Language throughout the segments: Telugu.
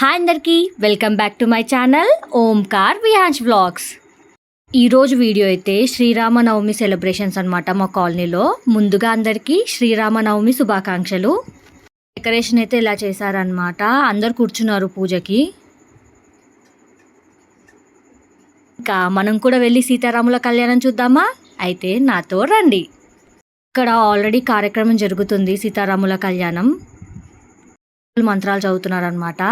హాయ్ అందరికీ. Welcome back to my channel Omkar Vihaan's vlogs ఈరోజు వీడియో అయితే శ్రీరామనవమి సెలబ్రేషన్స్ అనమాట మా కాలనీలో. ముందుగా అందరికీ శ్రీరామనవమి శుభాకాంక్షలు. డెకరేషన్ అయితే ఇలా చేశారనమాట అందరు కూర్చున్నారు పూజకి. ఇంకా మనం కూడా వెళ్ళి సీతారాముల కళ్యాణం చూద్దామా? అయితే నాతో రండి. ఇక్కడ ఆల్రెడీ కార్యక్రమం జరుగుతుంది సీతారాముల కళ్యాణం. మంత్రాలు చదువుతున్నారనమాట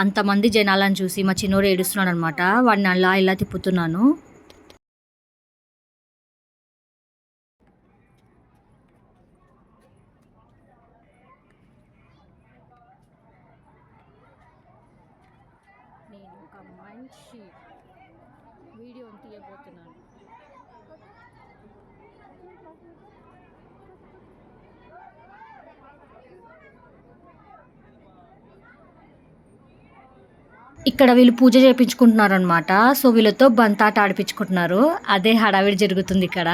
అంతమంది జనాలను చూసి మా చిన్నోడు ఏడుస్తున్నాడు అనమాట వాడిని అలా ఇలా తిప్పుతున్నాను. నేను ఒక మంచి తీయబోతున్నాను. ఇక్కడ వీళ్ళు పూజ చేయించుకుంటున్నారు అనమాట సో వీళ్ళతో బంతాట ఆడిపించుకుంటున్నారు. అదే హడావిడి జరుగుతుంది ఇక్కడ.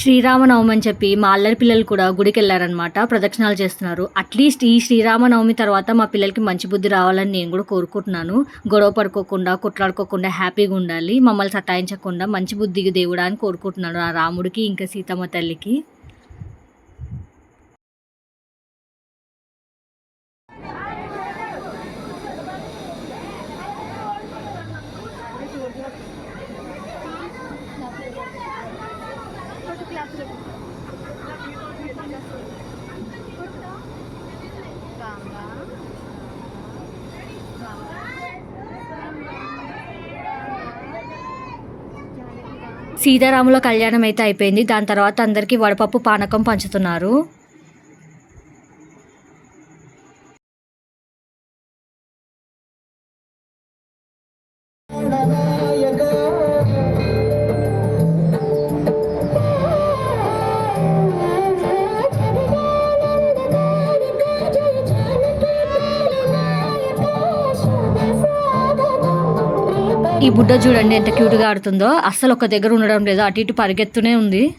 శ్రీరామనవమి అని చెప్పి మా అల్లరి పిల్లలు కూడా గుడికి వెళ్ళారనమాట ప్రదక్షిణాలు చేస్తున్నారు. అట్లీస్ట్ ఈ శ్రీరామనవమి తర్వాత మా పిల్లలకి మంచి బుద్ధి రావాలని నేను కూడా కోరుకుంటున్నాను. గొడవ పడుకోకుండా కొట్లాడుకోకుండా హ్యాపీగా ఉండాలి మమ్మల్ని సతాయించకుండా మంచి బుద్ధికి దేవుడా అని కోరుకుంటున్నాను. ఆ రాముడికి ఇంకా సీతమ్మ తల్లికి. సీతారాముల కళ్యాణం అయితే అయిపోయింది. దాని తర్వాత అందరికీ వడపప్పు పానకం పంచుతున్నారు. ఈ బుడ్డ చూడండి ఎంత క్యూట్గా ఆడుతుందో. అస్సలు ఒక దగ్గర ఉండడం లేదు. అటు ఇటు పరిగెత్తునే ఉంది.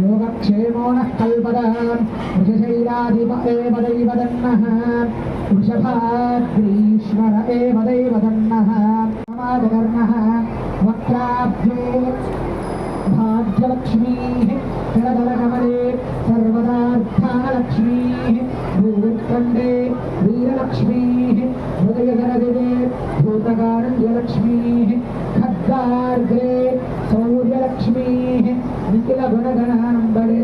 యోగక్షేమో నః కల్పదాం వృషశైలాధిప ఏవ దైవదన్నః వృషభాగ్రీశ్వర ఏవ దైవదన్నః సమాజకర్ణः వక్రాభ్యో భాగ్యలక్ష్మీः కరదలకమలే సర్వదార్థాలక్ష్మీः భూత్కండే వీరలక్ష్మీः నిఖిలగుణగణాంబడే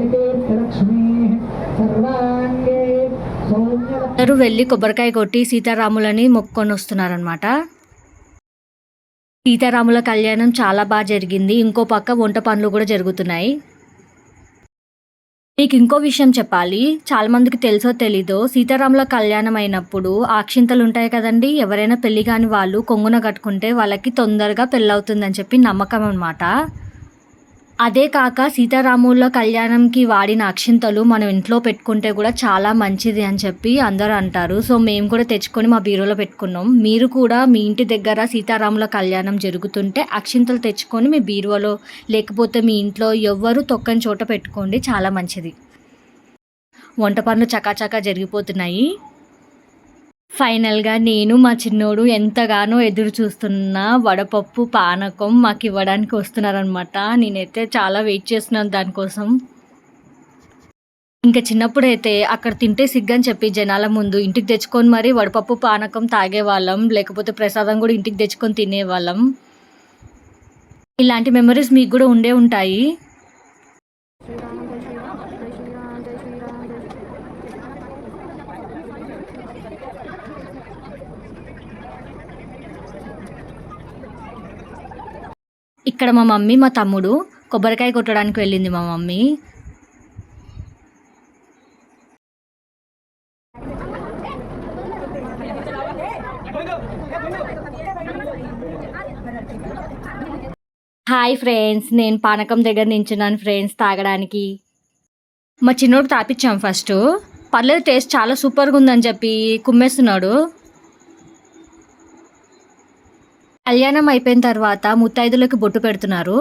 అందరూ వెళ్ళి కొబ్బరికాయ కొట్టి సీతారాములని మొక్కొని వస్తున్నారనమాట సీతారాముల కళ్యాణం చాలా బాగా జరిగింది. ఇంకో పక్క వంట పనులు కూడా జరుగుతున్నాయి. మీకు ఇంకో విషయం చెప్పాలి. చాలా మందికి తెలుసో తెలీదో సీతారాముల కళ్యాణం అయినప్పుడు ఆక్షింతలు ఉంటాయి కదండి. ఎవరైనా పెళ్ళి కాని వాళ్ళు కొంగున కట్టుకుంటే వాళ్ళకి తొందరగా పెళ్ళవుతుందని చెప్పి నమ్మకం అనమాట అదే కాక సీతారాముల కళ్యాణంకి వాడిన అక్షింతలు మనం ఇంట్లో పెట్టుకుంటే కూడా చాలా మంచిది అని చెప్పి అందరూ అంటారు. సో మేము కూడా తెచ్చుకొని మా బీరోలో పెట్టుకున్నాం. మీరు కూడా మీ ఇంటి దగ్గర సీతారాముల కళ్యాణం జరుగుతుంటే అక్షింతలు తెచ్చుకొని మీ బీరువాలో లేకపోతే మీ ఇంట్లో ఎవ్వరు తొక్కని చోట పెట్టుకోండి. చాలా మంచిది. వంట పనులు చకాచకా జరిగిపోతున్నాయి. ఫైనల్గా నేను మా చిన్నోడు ఎంతగానో ఎదురు చూస్తున్న వడపప్పు పానకం మాకు ఇవ్వడానికి వస్తున్నారనమాట నేనైతే చాలా వెయిట్ చేస్తున్నాను దానికోసం. ఇంకా చిన్నప్పుడు అయితే అక్కడ తింటే సిగ్గని చెప్పి జనాల ముందు ఇంటికి తెచ్చుకొని మరీ వడపప్పు పానకం తాగేవాళ్ళం లేకపోతే ప్రసాదం కూడా ఇంటికి తెచ్చుకొని తినేవాళ్ళం. ఇలాంటి మెమరీస్ మీకు కూడా ఉండే ఉంటాయి శ్రీరామ జై శ్రీరామ్ జై శ్రీరామ్ జై శ్రీరామ్ జై శ్రీరామ్ ఇక్కడ మా మమ్మీ మా తమ్ముడు కొబ్బరికాయ కొట్టడానికి వెళ్ళింది మా మమ్మీ. హాయ్ ఫ్రెండ్స్ నేను పానకం దగ్గర నించున్నాను ఫ్రెండ్స్ తాగడానికి. మా చిన్నోడు తాపించాం ఫస్ట్ పర్లేదు టేస్ట్ చాలా సూపర్గా ఉందని చెప్పి కుమ్మేస్తున్నాడు. కళ్యాణం అయిపోయిన తర్వాత ముత్తైదులకు బొట్టు పెడుతున్నారు.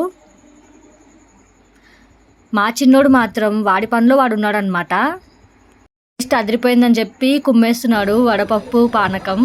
మా చిన్నోడు మాత్రం వాడి పనిలో వాడు ఉన్నాడనమాట టేస్ట్ అదిరిపోయిందని చెప్పి కుమ్మేస్తున్నాడు వడపప్పు పానకం.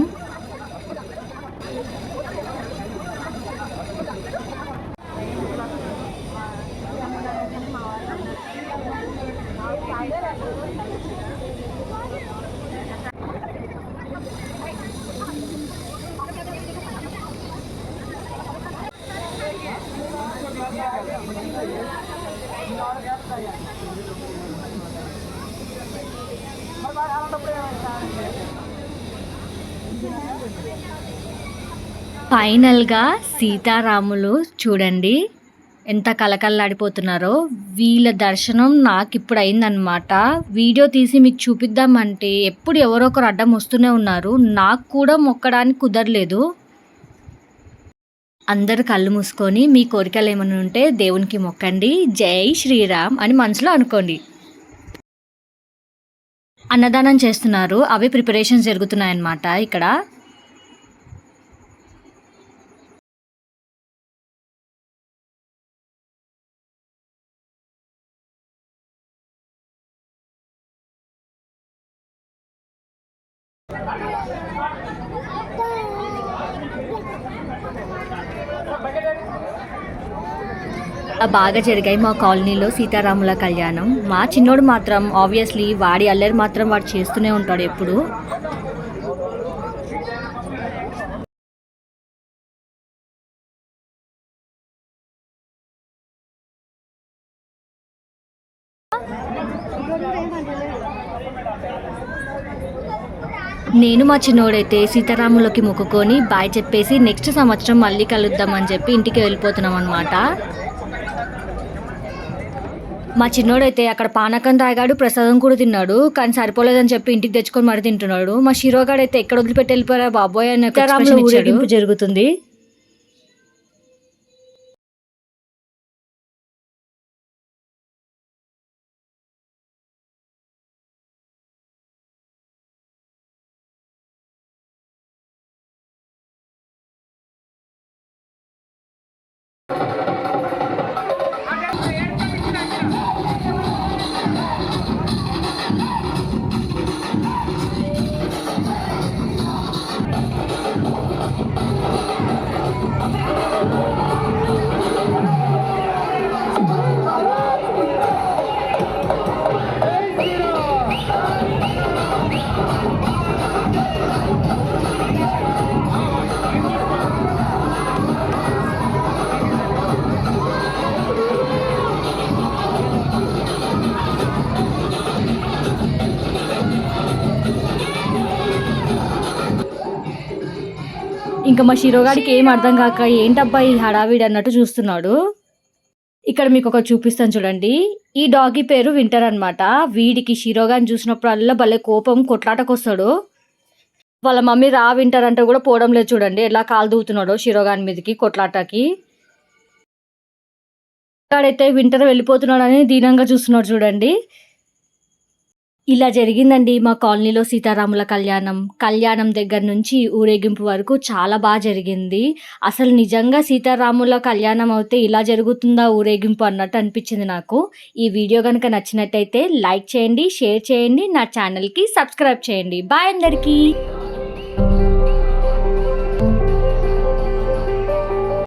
ఫైనల్గా సీతారాములు చూడండి ఎంత కలకల్లాడిపోతున్నారో వీళ్ళ దర్శనం నాకు ఇప్పుడు అయిందనమాట వీడియో తీసి మీకు చూపిద్దామంటే ఎప్పుడు ఎవరో ఒకరు అడ్డం వస్తూనే ఉన్నారు. నాకు కూడా మొక్కడానికి కుదరలేదు. అందరు కళ్ళు మూసుకొని మీ కోరికలు ఏమైనా ఉంటే దేవునికి మొక్కండి. జై శ్రీరామ్ అని మనసులో అనుకోండి. అన్నదానం చేస్తున్నారు. అవి ప్రిపరేషన్స్ జరుగుతున్నాయన్నమాట ఇక్కడ. బాగా జరిగాయి మా కాలనీలో సీతారాముల కళ్యాణం. మా చిన్నోడు మాత్రం ఆబ్వియస్లీ వాడి అల్లరి మాత్రం వాడు చేస్తూనే ఉంటాడు ఎప్పుడు. నేను మా చిన్నోడైతే సీతారాములకి మొక్కుకొని బాయ్ చెప్పేసి నెక్స్ట్ సంవత్సరం మళ్ళీ కలుద్దామని చెప్పి ఇంటికి వెళ్ళిపోతున్నాం అనమాట మా చిన్నోడైతే అక్కడ పానకం తాగాడు ప్రసాదం కూడా తిన్నాడు కానీ సరిపోలేదని చెప్పి ఇంటికి తెచ్చుకొని మరి తింటున్నాడు. మా షిరోగాడు అయితే ఎక్కడ వదిలిపెట్టి వెళ్ళిపోయారా బాబోయ్ అని జరుగుతుంది. ఇంకా మా శిరోగాడికి ఏం అర్థం కాక ఏంటబ్బా ఈ హడావిడి అన్నట్టు చూస్తున్నాడు. ఇక్కడ మీకు ఒక చూపిస్తాను చూడండి. ఈ డాగి పేరు వింటర్ అన్నమాట. వీడికి షిరోగాని చూసినప్పుడల్లా భలే కోపం కొట్లాటకు వస్తాడు వాళ్ళ మమ్మీ రా వింటర్ అంటే కూడా పోవడం లేదు చూడండి. ఎలా కాలు దూతున్నాడో శిరోగాని మీదకి కొట్లాటకి. ఇక్కడైతే వింటర్ వెళ్ళిపోతున్నాడని దీనంగా చూస్తున్నాడు చూడండి. ఇలా జరిగిందండి మా కాలనీలో సీతారాముల కళ్యాణం. కళ్యాణం దగ్గర నుంచి ఊరేగింపు వరకు చాలా బాగా జరిగింది. అసలు నిజంగా సీతారాముల కళ్యాణం అయితే ఇలా జరుగుతుందా ఊరేగింపు అన్నట్టు అనిపించింది నాకు. ఈ వీడియో కనుక నచ్చినట్టయితే లైక్ చేయండి షేర్ చేయండి నా ఛానల్కి సబ్స్క్రైబ్ చేయండి. బాయ్ అందరికీ!